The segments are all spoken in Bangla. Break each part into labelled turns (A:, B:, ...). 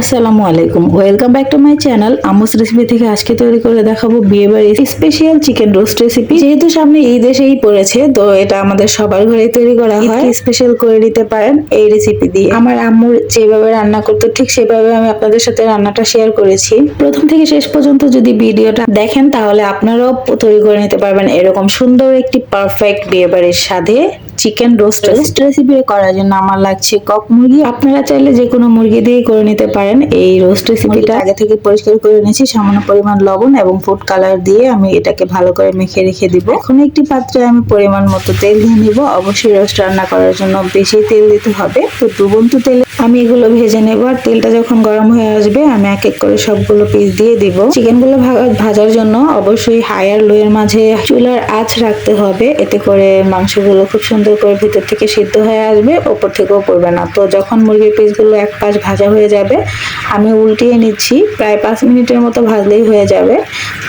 A: আসসালামু আলাইকুম। Welcome back to my channel আমস recipe থেকে আজকে তৈরি করে দেখাবো বিয়ে বাড়ির স্পেশাল চিকেন রোস্ট রেসিপি যেহেতু সামনে ঈদ এসেই পড়েছে তো এটা আমাদের সবার ঘরেই তৈরি করা হয়। স্পেশাল করে নিতে পারেন এই রেসিপি দিয়ে। আমার আম্মুর যেভাবে রান্না করতো ঠিক সেভাবে আমি আপনাদের সাথে রান্নাটা শেয়ার করেছি। প্রথম থেকে শেষ পর্যন্ত যদি ভিডিওটা দেখেন তাহলে আপনারাও তৈরি করে নিতে পারবেন এরকম সুন্দর একটি পারফেক্ট বিয়ে বাড়ির স্বাদে। চিকেন রোস্ট রোস্ট রেসিপি করার জন্য আমার লাগছে কক মুরগি। আপনারা চাইলে যে কোনো মুরগি দিয়ে করে নিতে পারেন। এই রোস্ট রেসিপিটা আগে থেকে পরিষ্কার করে নিয়েছি সামান্য পরিমাণ লবণ এবং ফুড কালার দিয়ে আমি এটাকে ভালো করে মেখে রেখে দিব। এখন একটি পাত্রে আমি পরিমাণ মতো তেল দিয়ে নিব। অবশ্যই রোস্ট রান্না করার জন্য বেশি তেল দিতে হবে। তো ডুবন্ত তেলে আমি এগুলো ভেজে নেব। আর তেলটা যখন গরম হয়ে আসবে আমি এক এক করে সবগুলো পিস দিয়ে দিব। চিকেনগুলো ভাজার জন্য অবশ্যই হাই আর লোয়ের মাঝে চুলার আঁচ রাখতে হবে। এতে করে মাংসগুলো খুব সুন্দর করে ভিতর থেকে সিদ্ধ হয়ে আসবে, ওপর থেকেও পড়বে না। তো যখন মুরগির পিসগুলো এক পাশ ভাজা হয়ে যাবে, আমি উল্টিয়ে নিচ্ছি, প্রায় পাঁচ মিনিটের মতো ভাজলেই হয়ে যাবে।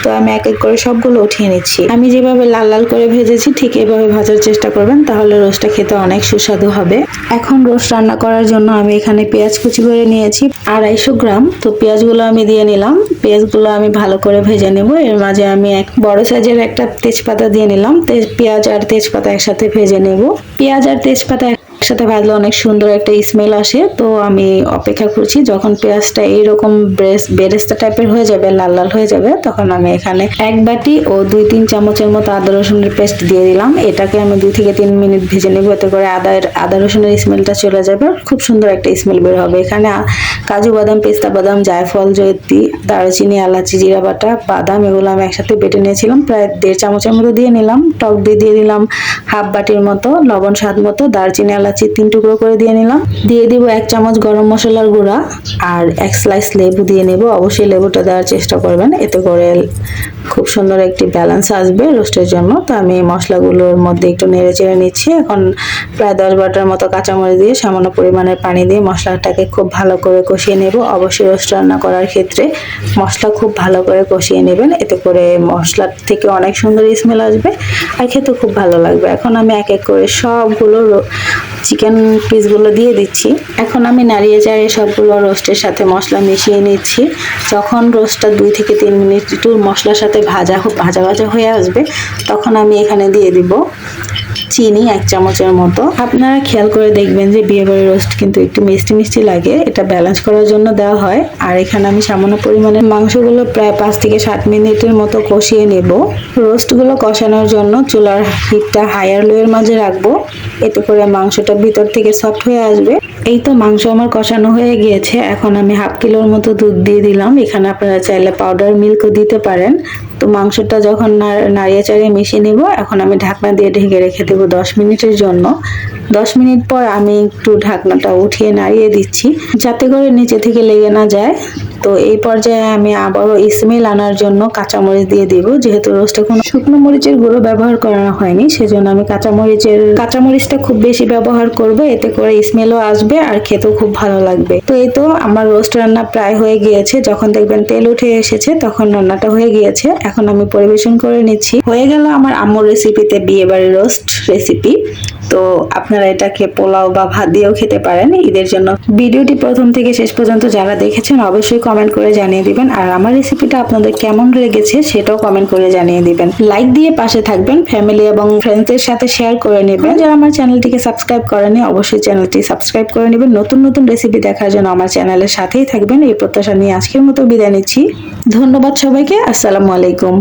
A: তো আমি এক এক করে সবগুলো উঠিয়ে নিচ্ছি। আমি যেভাবে লাল লাল করে ভেজেছি, ঠিক এভাবে ভাজার চেষ্টা করবেন, তাহলে রোস্টটা খেতে অনেক সুস্বাদু হবে। এখন রোস্ট রান্না করার জন্য আমি এখানে পেঁয়াজ কুচি করে নিয়েছি, আড়াইশো গ্রাম। তো পেঁয়াজগুলো আমি দিয়ে নিলাম। পেঁয়াজগুলো আমি ভালো করে ভেজে নেব। এর মাঝে আমি এক বড় সাইজের একটা তেজপাতা দিয়ে নিলাম। পেঁয়াজ আর তেজপাতা একসাথে ভেজে নেব। পেঁয়াজ আর তেজপাতা একসাথে ভাজলে অনেক সুন্দর একটা স্মেল আসে। তো আমি অপেক্ষা করছি, যখন পেঁয়াজটা এইরকম বেরেস্তা টাইপের হয়ে যাবে, লাল লাল হয়ে যাবে, তখন আমি এখানে এক বাটি ও দুই তিন চামচের মতো আদা রসুনের পেস্ট দিয়ে দিলাম। এটাকে আমি দুই থেকে তিন মিনিট ভেজে নেব, এতে করে আদার, আদা রসুনের স্মেলটা চলে যাবে। খুব সুন্দর একটা স্মেল বের হবে। এখানে কাজু বাদাম, পেস্তা বাদাম, জায়ফল, জয়ত্রী, দারুচিনি, এলাচি, জিরা বাটা, বাদাম, এগুলো আমি একসাথে বেটে নিয়েছিলাম। প্রায় দেড় চামচের মতো দিয়ে নিলাম। টক দিয়ে দিয়ে দিলাম হাফ বাটির মতো, লবণ স্বাদ মতো, দারচিনি, এলাচি তিন টুকরো করে দিয়ে নিলাম। দিয়ে দিব এক চামচ গরম মশলার গুঁড়া আর এক স্লাইস লেবু দিয়ে নেব। অবশ্যই লেবুটা দেওয়ার চেষ্টা করবেন, এতে করে খুব সুন্দর একটি ব্যালেন্স আসবে রোস্টের জন্য। তো আমি মশলাগুলোর মধ্যে একটু নেড়ে চেড়ে নিচ্ছি। এখন প্রায় দশ বাটার মতো কাঁচামরিচ দিয়ে সামান্য পরিমাণের পানি দিয়ে মশলাটাকে খুব ভালো করে কষিয়ে নেব। অবশ্যই রোস্ট রান্না করার ক্ষেত্রে মশলা খুব ভালো করে কষিয়ে নেবেন, এতে করে মশলার থেকে অনেক সুন্দর স্মেল আসবে আর খেতে খুব ভালো লাগবে। এখন আমি এক এক করে সবগুলো চিকেন পিসগুলো দিয়ে দিচ্ছি। এখন আমি নাড়িয়ে চাড়িয়ে সবগুলো রোস্টের সাথে মশলা মিশিয়ে নিচ্ছি। যখন রোস্টটা দুই থেকে তিন মিনিট একটু মশলার সাথে ভাজা ভাজা ভাজা হয়ে আসবে, তখন আমি এখানে দিয়ে দিব চিনি এক চামচের মতো। আপনারা খেয়াল করে দেখবেন যে বিয়েবাড়ির রোস্ট কিন্তু একটু মিষ্টি মিষ্টি লাগে। এটা ব্যালেন্স করার জন্য দেওয়া হয়। আর এখানে আমি সামান্য পরিমাণে মাংসগুলো প্রায় পাঁচ থেকে সাত মিনিটের মতো কষিয়ে নেব। রোস্টগুলো কষানোর জন্য চুলার হিটটা হায়ার লোয়ের মাঝে রাখব। এতে করে মাংসটা ভিতর থেকে সফট হয়ে আসবে। এই তো মাংস আমার কষানো হয়ে গিয়েছে। এখন আমি হাফ কিলোর মতো দুধ দিয়ে দিলাম। এখানে আপনারা চাইলে পাউডার মিল্কও দিতে পারেন। তো মাংসটা যখন নাড়িয়ে চাড়িয়ে মিশিয়ে নেব, এখন আমি ঢাকনা দিয়ে ঢেকে রেখে দেবো দশ মিনিটের জন্য। দশ মিনিট পর আমি একটু ঢাকনাটা উঠিয়ে নাড়িয়ে দিচ্ছি। যাতে করে নিচে থেকে লেগে না যায়। তো এই পর্যায়ে আমি আবারও স্মেল আনার জন্য কাঁচামরিচ দিয়ে দিব। যেহেতু রোস্টে কোনো শুকনো মরিচের গুঁড়ো ব্যবহার করা হয়নি, সেজন্য আমি কাঁচামরিচের কাঁচামরিচটা খুব বেশি ব্যবহার করব। এতে করে স্মেলও আসবে আর খেতেও খুব ভালো লাগবে। তো এই তো আমার রোস্ট রান্না প্রায় হয়ে গিয়েছে। যখন দেখবেন তেল উঠে এসেছে, তখন রান্নাটা হয়ে গিয়েছে। এখন আমি পরিবেশন করে নিচ্ছি। হয়ে গেল আমার আম্মুর রেসিপিতে বিয়ে বাড়ির রোস্ট রেসিপি তো আপনারা এটাকে পোলাও বা ভাত দিয়েও খেতে পারেন ঈদের জন্য। ভিডিওটি প্রথম থেকে শেষ পর্যন্ত যারা দেখেছেন, অবশ্যই কমেন্ট করে জানিয়ে দিবেন। আর আমার রেসিপিটা আপনাদের কেমন লেগেছে সেটাও কমেন্ট করে জানিয়ে দিবেন। লাইক দিয়ে পাশে থাকবেন ফ্যামিলি এবং ফ্রেন্ডসদের সাথে শেয়ার করে নেবেন। যারা আমার চ্যানেলটিকে সাবস্ক্রাইব করেনি অবশ্যই চ্যানেলটি সাবস্ক্রাইব করে নেবেন। নতুন নতুন রেসিপি দেখার জন্য আমার চ্যানেলের সাথেই থাকবেন। এই প্রত্যাশা নিয়ে আজকের মতো বিদায় নিচ্ছি। ধন্যবাদ সবাইকে, আসসালামু আলাইকুম।